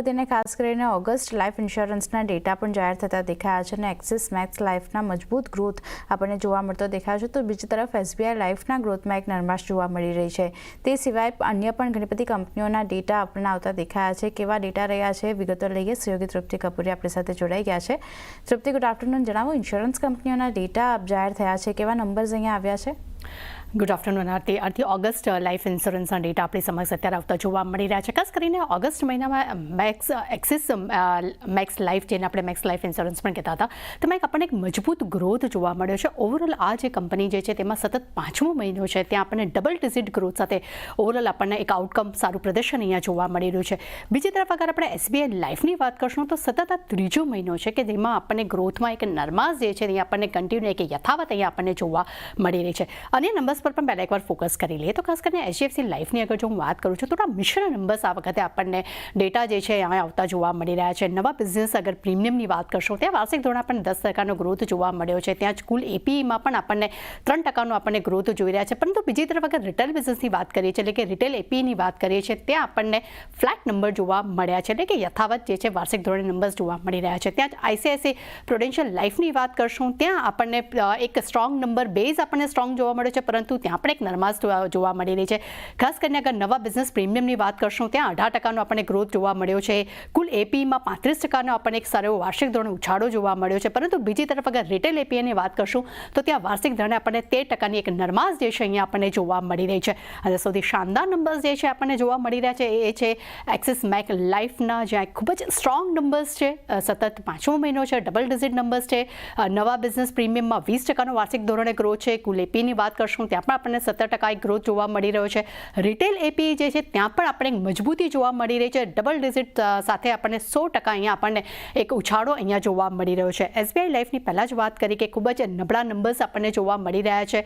વધીને ખાસ કરીને ઓગસ્ટ લાઈફ ઇન્સ્યોરન્સના ડેટા પણ જાહેર થતા દેખાયા છે અને એક્સિસ મેક્સ લાઈફના મજબૂત ગ્રોથ આપણને જોવા મળતો દેખાયો છે. તો બીજી તરફ એસબીઆઈ લાઈફના ગ્રોથમાં એક નરમાશ જોવા મળી રહી છે. તે સિવાય અન્ય પણ ઘણી બધી કંપનીઓના ડેટા આપણને આવતા દેખાયા છે. કેવા ડેટા રહ્યા છે વિગતો લઈએ. સહયોગી તૃપ્તિ કપૂરી આપણી સાથે જોડાઈ ગયા છે. તૃપ્તિ ગુડ આફ્ટરનૂન જણાવો ઇન્સ્યોરન્સ કંપનીઓના ડેટા જાહેર થયા છે. કેવા નંબર્સ અહીંયા આવ્યા છે? Good afternoon Aarti. Aarti August life ઇન્સ્યોરન્સના data આપણી સમક્ષ અત્યારે આવતા જોવા મળી રહ્યા છે. ખાસ કરીને ઓગસ્ટ મહિનામાં મેક્સ એક્સિસ મેક્સ લાઈફ જેને આપણે મેક્સ લાઈફ ઇન્સ્યોરન્સ પણ કહેતા હતા, તેમાં એક આપણને એક મજબૂત ગ્રોથ જોવા મળ્યો છે. ઓવરઓલ આ જે કંપની જે છે તેમાં સતત પાંચમો મહિનો છે, ત્યાં આપણને ડબલ ડિઝિટ ગ્રોથ સાથે ઓવરઓલ આપણને એક આઉટકમ સારું પ્રદર્શન અહીંયા જોવા મળી રહ્યું છે. બીજી તરફ અગર આપણે એસબીઆઈ લાઈફની વાત કરશું, તો સતત આ ત્રીજો મહિનો છે કે જેમાં આપણને ગ્રોથમાં એક નરમાસ જે છે તે આપણને કન્ટિન્યુ એક યથાવત અહીંયા આપણને જોવા મળી રહી છે. અને નંબર્સ પર પણ પહેલાં એકવાર ફોકસ કરી લઈએ. તો ખાસ કરીને એચડીએફસી લાઈફની અગર જો હું વાત કરું છું થોડા મિશ્ર નંબર્સ આ વખતે આપણને ડેટા જે છે, અહીંયા આવતા જોવા મળી રહ્યા છે. નવા બિઝનેસ અગર પ્રીમિયમની વાત કરશો ત્યાં વાર્ષિક ધોરણે આપણને દસ ટકાનો ગ્રોથ જોવા મળ્યો છે. ત્યાં જ કુલ એપીઈમાં પણ આપણને ત્રણ ટકાનો આપણને ગ્રોથ જોઈ રહ્યા છે. પરંતુ બીજી તરફ અગર રિટેલ બિઝનેસની વાત કરીએ છીએ, એટલે કે રિટેલ એપીની વાત કરીએ છીએ, ત્યાં આપણને ફ્લેટ નંબર જોવા મળ્યા છે. એટલે કે યથાવત જે છે, વાર્ષિક ધોરણે નંબર્સ જોવા મળી રહ્યા છે. ત્યાં જ આઈસીઆઈસી પ્રુડેન્શિયલ લાઈફની વાત કરશું. ત્યાં આપણને એક સ્ટ્રોંગ નંબર બેઝ આપણને સ્ટ્રોંગ જોવા મળ્યો છે. પરંતુ ત્યાં પણ એક નરમાશ જોવા જોવા મળી રહી છે. ખાસ કરીને અગર નવા બિઝનેસ પ્રીમિયમની વાત કરશું, ત્યાં અઢાર ટકાનો આપણને ગ્રોથ જોવા મળ્યો છે. કુલ એપીમાં પાંત્રીસ ટકાનો આપણને એક સારો વાર્ષિક ધોરણે ઉછાળો જોવા મળ્યો છે. પરંતુ બીજી તરફ અગર રિટેલ એપીએની વાત કરશું, તો ત્યાં વાર્ષિક ધોરણે આપણને તેર ટકાની એક નરમાશ જે છે અહીંયા આપણને જોવા મળી રહી છે. અને સૌથી શાનદાર નંબર્સ જે છે આપણને જોવા મળી રહ્યા છે એ છે એક્સિસ બેંક લાઈફના જ્યાં ખૂબ જ સ્ટ્રોંગ નંબર્સ છે. સતત પાંચમો મહિનો છે ડબલ ડિઝિટ નંબર્સ છે. નવા બિઝનેસ પ્રીમિયમમાં વીસ ટકાનો વાર્ષિક ધોરણે ગ્રોથ છે. કુલ એપીની વાત કરશું, ત્યાં પણ આપણને સત્તર ટકા એક ગ્રોથ જોવા મળી રહ્યો છે. રિટેલ એપી જે છે, ત્યાં પણ આપણે મજબૂતી જોવા મળી રહી છે. ડબલ ડિઝિટ સાથે આપણને સો ટકા અહીંયા આપણને એક ઉછાળો અહીંયા જોવા મળી રહ્યો છે. એસબીઆઈ લાઈફની પહેલાં જ વાત કરી કે ખૂબ જ નબળા નંબર્સ આપણને જોવા મળી રહ્યા છે.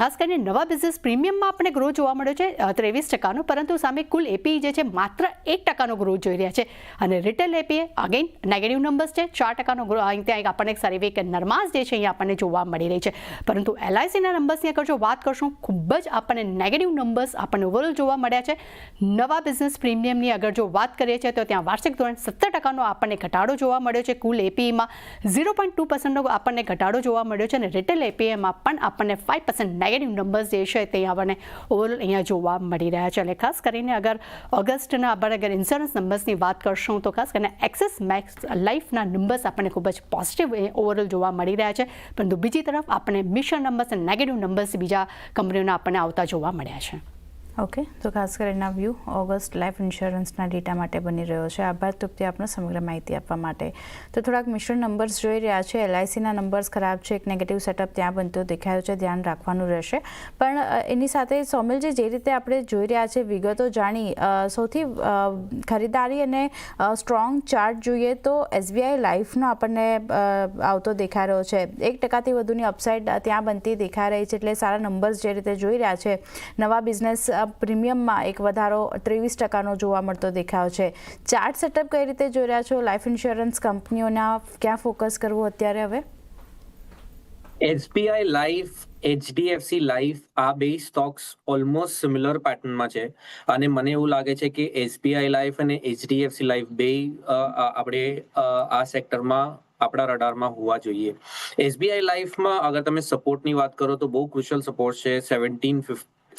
ખાસ કરીને નવા બિઝનેસ પ્રીમિયમમાં આપણને ગ્રોથ જોવા મળ્યો છે ત્રેવીસ ટકાનો, પરંતુ સામે કુલ એપી જે છે, માત્ર એક ટકાનો ગ્રોથ જોઈ રહ્યા છે. અને retail APE again negative numbers છે. ચાર ટકાનો ગ્રો ત્યાં આપણને એક સારી એક નરમાશ જે છે, અહીંયા આપણને જોવા મળી રહી છે. પરંતુ એલઆઈસીના નંબર્સની આગળ જો વાત કરશું. ખૂબ જ આપણને નેગેટિવ નંબર્સ આપણને ઓવરઓલ જોવા મળ્યા છે. નવા બિઝનેસ પ્રીમિયમની અગર જો વાત કરીએ છીએ તો ત્યાં વાર્ષિક ધોરણ સત્તર ટકાનો આપણને ઘટાડો જોવા મળ્યો છે. કુલ એપીએમાં ઝીરો પોઈન્ટ ટુ પર્સન્ટનો આપણને ઘટાડો જોવા મળ્યો છે અને રિટેલ એપીએમાં પણ આપણને ફાઇવ પર્સન્ટ નેગેટિવ નંબર્સ જે છે તે આપણને ઓવરઓલ અહીંયા જોવા મળી રહ્યા છે. એટલે ખાસ કરીને અગર ઓગસ્ટના આપણે અગર ઇન્સ્યોરન્સ નંબર્સની વાત કરશું તો ખાસ કરીને એક્સેસ મેક્સ લાઈફના નંબર્સ આપણને ખૂબ જ પોઝિટિવ ઓવરઓલ જોવા મળી રહ્યા છે. પરંતુ બીજી તરફ આપણે મિશન નંબર્સ અને નેગેટિવ નંબર્સ બીજા કંપનીઓના આપણને આવતા જોવા મળ્યા છે. ઓકે તો ખાસ કરીને આ વ્યૂ ઓગસ્ટ લાઈફ ઇન્સ્યોરન્સના ડેટા માટે બની રહ્યો છે. આભાર તૃપ્તિ આપનો સમગ્ર માહિતી આપવા માટે. તો થોડાક મિશ્ર નંબર્સ જોઈ રહ્યા છે. એલઆઈસીના નંબર્સ ખરાબ છે, એક નેગેટિવ સેટઅપ ત્યાં બનતો દેખાયો છે, ધ્યાન રાખવાનું રહેશે. પણ એની સાથે સોમિલજી જે રીતે આપણે જોઈ રહ્યા છે વિગતો જાણી સૌથી ખરીદારી અને સ્ટ્રોંગ ચાર્ટ જોઈએ તો એસબીઆઈ લાઈફનો આપણને આવતો દેખાઈ રહ્યો છે. એક ટકાથી વધુની અપસાઇડ ત્યાં બનતી દેખાઈ રહી છે. એટલે સારા નંબર્સ જે રીતે જોઈ રહ્યા છે, નવા બિઝનેસ પ્રીમિયમમાં એક વધારો ત્રેવીસ ટકાનો જોવા મળતો દેખાયો છે. ચાર્ટ સેટઅપ કઈ રીતે જોઈ રહ્યા છો? લાઈફ ઇન્સ્યોરન્સ કંપનીઓના ક્યાં ફોકસ કરવું અત્યારે હવે? એસબીઆઈ લાઈફ, એચડીએફસી લાઈફ, આ બે સ્ટોક્સ ઓલમોસ્ટ સિમિલર પેટર્નમાં છે. અને મને એવું લાગે છે કે એસબીઆઈ લાઈફ અને એચડીએફસી લાઈફ બે આપણે આ સેક્ટરમાં, આપણા રડારમાં હોવા જોઈએ. એસબીઆઈ લાઈફમાં અગર તમે સપોર્ટની વાત કરો તો બહુ ક્રુશિયલ સપોર્ટ છે. સેવન્ટીન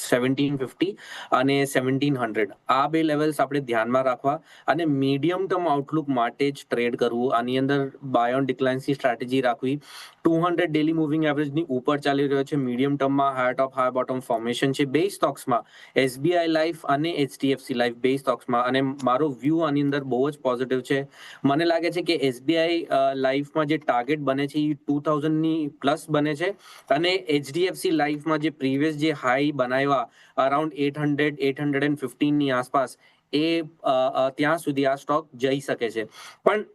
સેવન્ટીન ફિફ્ટી અને સેવન્ટીન હંડ્રેડ આ બે લેવલ્સ આપણે ધ્યાનમાં રાખવા અને મીડિયમ ટર્મ આઉટલુક માટે જ ટ્રેડ કરવું. આની અંદર બાય ઓન ડિક્લાઇન્સની સ્ટ્રેટેજી રાખવી. ટુ હંડ્રેડ ડેલી મૂવિંગ એવરેજની ઉપર ચાલી રહ્યો છે. મીડિયમ ટર્મમાં high top high bottom formation છે. બે સ્ટોક્સમાં એસબીઆઈ લાઈફ અને એચડીએફસી લાઈફ બે સ્ટોક્સમાં અને મારો વ્યૂ આની અંદર બહુ જ પોઝિટિવ છે. મને લાગે છે કે એસબીઆઈ લાઈફમાં જે ટાર્ગેટ બને છે એ ટુ થાઉઝન્ડની પ્લસ બને છે. અને એચડીએફસી લાઈફમાં જે પ્રીવિયસ જે હાઈ બનાવ્યા around eight hundred eight hundred and ફિફ્ટીનની આસપાસ એ ત્યાં સુધી આ સ્ટોક જઈ શકે છે. પણ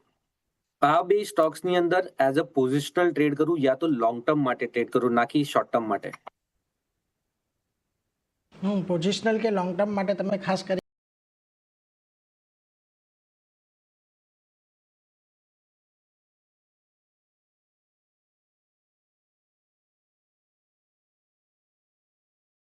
આ બે સ્ટોક્સની અંદર એઝ અ પોઝિશનલ ટ્રેડ કરું યા તો લોંગ ટર્મ માટે ટ્રેડ કરું નાખી શોર્ટ ટર્મ માટે? પોઝિશનલ કે લોંગ ટર્મ માટે તમે ખાસ કરી